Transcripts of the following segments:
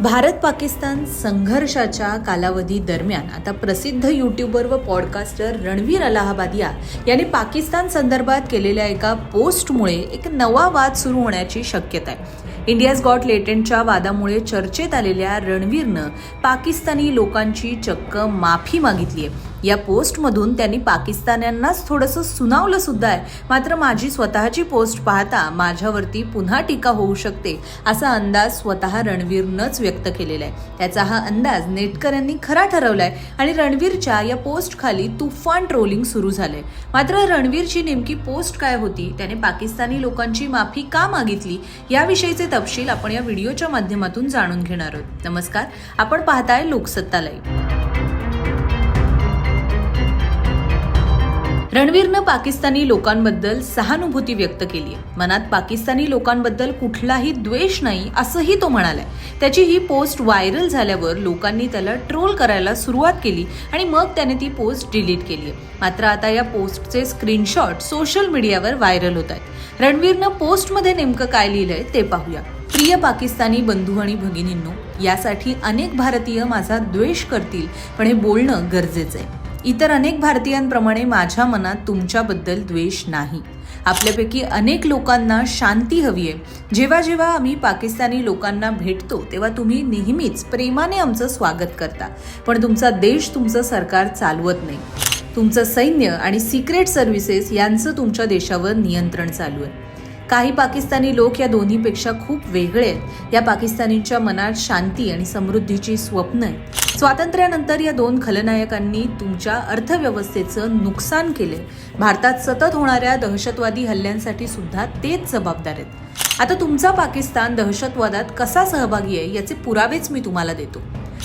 भारत पाकिस्तान संघर्षाच्या कालावधी दरम्यान आता प्रसिद्ध युट्यूबर व पॉडकास्टर रणवीर अलाहाबादिया यांनी पाकिस्तान संदर्भात केलेल्या एका पोस्टमुळे एक नवा वाद सुरू होण्याची शक्यता आहे. इंडियाज गॉट लेटेंटच्या वादामुळे चर्चेत आलेल्या रणवीरनं पाकिस्तानी लोकांची चक्क माफी मागितली आहे. या पोस्टमधून त्यांनी पाकिस्तान्यांनाच थोडंसं सुनावलं सुद्धा आहे. मात्र माझी स्वतःची पोस्ट पाहता माझ्यावरती पुन्हा टीका होऊ शकते असा अंदाज स्वतः रणवीरनंच व्यक्त केलेला आहे. त्याचा हा अंदाज नेटकऱ्यांनी खरा ठरवलाय आणि रणवीरच्या या पोस्टखाली तुफान ट्रोलिंग सुरू झालंय. मात्र रणवीरची नेमकी पोस्ट काय होती? त्याने पाकिस्तानी लोकांची माफी का मागितली? याविषयीचे तपशील आपण या व्हिडिओच्या माध्यमातून जाणून घेणार आहोत. नमस्कार आपण पाहताय लोकसत्ता लाईव्ह रणवीरनं पाकिस्तानी लोकांबद्दल सहानुभूती व्यक्त केली आहे. मनात पाकिस्तानी लोकांबद्दल कुठलाही द्वेष नाही असंही तो म्हणालाय. त्याची ही पोस्ट व्हायरल झाल्यावर लोकांनी त्याला ट्रोल करायला सुरुवात केली आणि मग त्याने ती पोस्ट डिलीट केली आहे. मात्र आता या पोस्टचे स्क्रीनशॉट सोशल मीडियावर व्हायरल होत आहेत. रणवीरनं पोस्टमध्ये नेमकं काय लिहिलंय ते पाहूया. प्रिय पाकिस्तानी बंधू आणि भगिनींनो यासाठी अनेक भारतीय माझा द्वेष करतील पण हे बोलणं गरजेचं आहे. इतर अनेक भारतीयांप्रमाणे माझ्या मनात तुमच्याबद्दल द्वेष नाही. आपल्यापैकी अनेक लोकांना शांती हवी आहे. जेव्हा जेव्हा आम्ही पाकिस्तानी लोकांना भेटतो तेव्हा तुम्ही नेहमीच प्रेमाने आमचं स्वागत करता. पण तुमचा देश तुमचं सरकार चालवत नाही. तुमचं सैन्य आणि सिक्रेट सर्व्हिसेस यांचं तुमच्या देशावर नियंत्रण चालू आहे. काही पाकिस्तानी लोक या दोन्हीपेक्षा खूप वेगळे आहेत. या पाकिस्तानींच्या मनात शांती आणि समृद्धीची स्वप्न आहेत. स्वातंत्र्यानंतर या दोन खलनायकांनी तुमच्या अर्थव्यवस्थेचं नुकसान केले भारतात सतत होणाऱ्या दहशतवादी हल्ल्यांसाठी सुद्धा तेच जबाबदार आहेत. आता तुमचा पाकिस्तान दहशतवादात कसा सहभागी आहे याचे पुरावेच मी तुम्हाला देतो.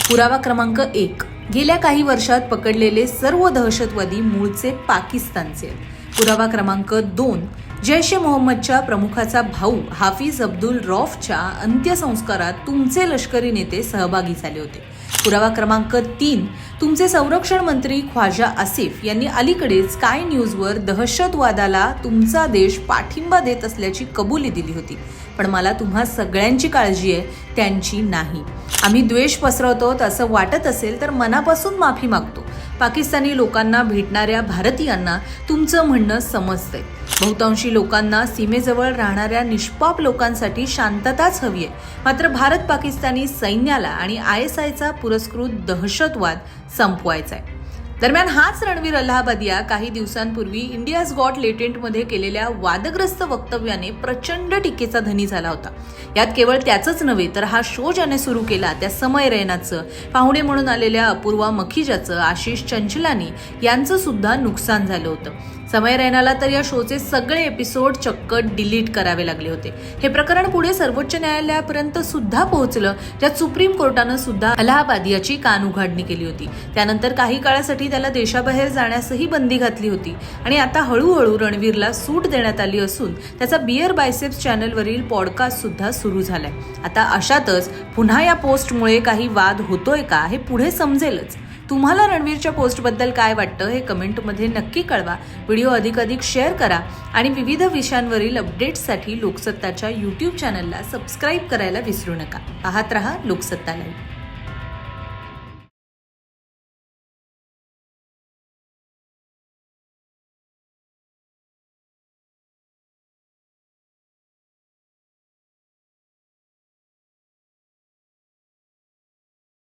पुरावा क्रमांक एक. गेल्या काही वर्षात पकडलेले सर्व दहशतवादी मूळचे पाकिस्तानचे आहेत. पुरावा क्रमांक दोन. जैश ए मोहम्मदच्या प्रमुखाचा भाऊ हाफिज अब्दुल रॉफच्या अंत्यसंस्कारात तुमचे लष्करी नेते सहभागी झाले होते. पुरावा क्रमांक तीन तुमचे संरक्षण मंत्री ख्वाजा आसिफ यांनी अलीकडेच स्काय न्यूजवर दहशतवादाला तुमचा देश पाठिंबा देत असल्याची कबुली दिली होती. पण मला तुम्हा सगळ्यांची काळजी आहे त्यांची नाही. आम्ही द्वेष पसरवतो असं वाटत असेल तर मनापासून माफी मागतो. पाकिस्तानी लोकांना भेटणाऱ्या भारतीयांना तुमचं म्हणणं समजतंय. बहुतांशी लोकांना सीमेजवळ राहणाऱ्या निष्पाप लोकांसाठी शांतताच हवी आहे. मात्र भारत पाकिस्तानी सैन्याला आणि आय एस आयचा पुरस्कृत दहशतवाद संपवायचा आहे. दरम्यान हाच रणवीर अलाहाबादिया काही दिवसांपूर्वी इंडियाज गॉट लेटेंटमध्ये केलेल्या वादग्रस्त वक्तव्याने प्रचंड टीकेचा धनी झाला होता. यात केवळ त्याचंच नव्हे तर हा शो ज्याने सुरू केला त्या समय रैनाचं पाहुणे म्हणून आलेल्या अपूर्वा मखिजाचं आशिष चंचलानी यांचं सुद्धा नुकसान झालं होतं. समय रैनाला तर या शोचे सगळे एपिसोड चक्क डिलीट करावे लागले होते. हे प्रकरण पुढे सर्वोच्च न्यायालयापर्यंत सुद्धा पोहोचलं ज्यात सुप्रीम कोर्टानं सुद्धा अलाहाबाद याची कान उघाडणी केली होती. त्यानंतर काही काळासाठी त्याला देशाबाहेर जाण्यासही बंदी घातली होती. आणि आता हळूहळू रणवीरला सूट देण्यात आली असून त्याचा बिअर बायसेप्स चॅनलवरील पॉडकास्ट सुद्धा सुरू झालाय. आता अशातच पुन्हा या पोस्टमुळे काही वाद होतोय का हे पुढे समजेलच. तुम्हाला रणवीरच्या पोस्टबद्दल काय वाटतं हे कमेंटमध्ये नक्की कळवा. व्हिडिओ अधिक अधिक शेअर करा आणि विविध विषयांवरील अपडेट्ससाठी लोकसत्ताच्या यूट्यूब चॅनलला सबस्क्राईब करायला विसरू नका. पाहत रहा लोकसत्ता लाईव्ह.